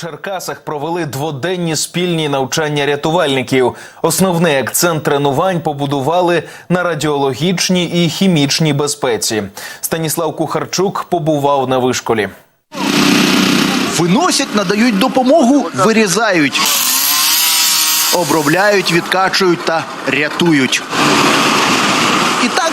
Черкасах провели дводенні спільні навчання рятувальників. Основний акцент тренувань побудували на радіологічній і хімічній безпеці. Станіслав Кухарчук побував на вишколі. Виносять, надають допомогу, вирізають, обробляють, відкачують та рятують.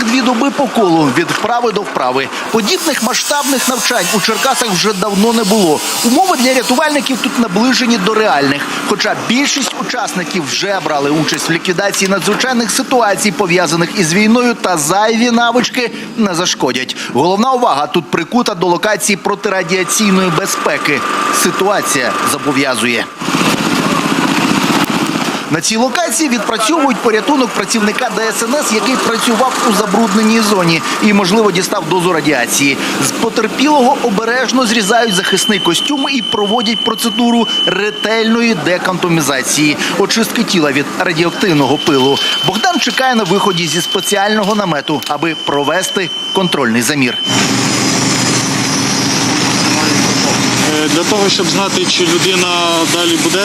Дві доби по колу від вправи до вправи. Подібних масштабних навчань у Черкасах вже давно не було. Умови для рятувальників тут наближені до реальних. Хоча більшість учасників вже брали участь в ліквідації надзвичайних ситуацій, пов'язаних із війною, та зайві навички не зашкодять. Головна увага тут прикута до локації протирадіаційної безпеки. Ситуація зобов'язує. На цій локації відпрацьовують порятунок працівника ДСНС, який працював у забрудненій зоні і, можливо, дістав дозу радіації. З потерпілого обережно зрізають захисний костюм і проводять процедуру ретельної декантомізації, очистки тіла від радіоактивного пилу. Богдан чекає на виході зі спеціального намету, аби провести контрольний замір. Е, Для того, щоб знати, чи людина далі буде,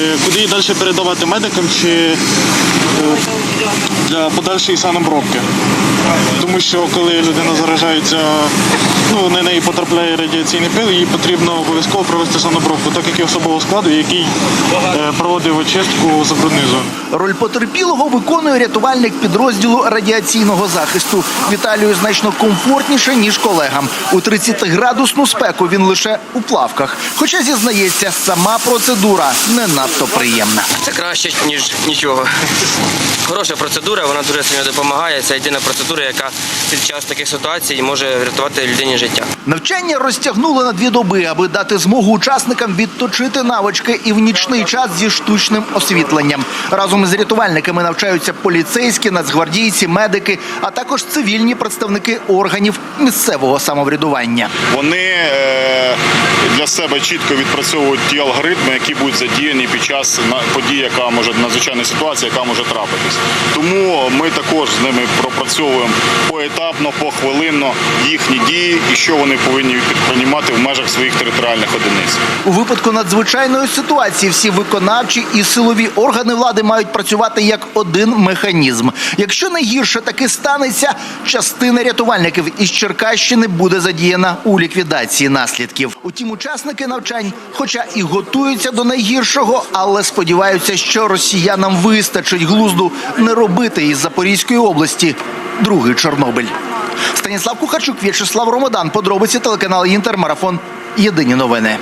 е, куди її далі передавати медикам, чи е, для подальшої санобробки. Тому що коли людина заражається, ну на неї потрапляє радіаційний пил, їй потрібно обов'язково провести санобробку, так як і особового складу, який е, проводив очистку забрудної зони. Роль потерпілого виконує рятувальник підрозділу радіаційного захисту. Віталію значно комфортніше ніж колегам. У 30-градусну спеку він лише у плавках. Хоча зізнається, сама процедура не надто приємна. Це краще, ніж нічого. Хороша процедура, вона дуже сильно допомагає. Це єдина процедура, яка під час таких ситуацій може врятувати людині життя. Навчання розтягнули на дві доби, аби дати змогу учасникам відточити навички і в нічний час зі штучним освітленням. Разом із рятувальниками навчаються поліцейські, нацгвардійці, медики, а також цивільні представники органів місцевого самоврядування. Вони е, для себе чітко відпрацьовують ті алгоритми, які будуть задіяні під час події, яка може надзвичайної ситуації, яка може трапитись. Тому ми також з ними пропрацьовуємо поетапно, похвилинно їхні дії і що вони повинні підприймати в межах своїх територіальних одиниць. У випадку надзвичайної ситуації всі виконавчі і силові органи влади мають працювати як один механізм. Якщо найгірше таки станеться, частина рятувальників із Черкащини буде задіяна у ліквідації наслідків. Утім, учасники навчань, хоча і готуються до найгіршого, але сподіваються, що росіянам вистачить глузду не робити із Запорізької області другий Чорнобиль. Станіслав Кухарчук, В'ячеслав Ромодан. Подробиці телеканал Інтер. Марафон. Єдині новини.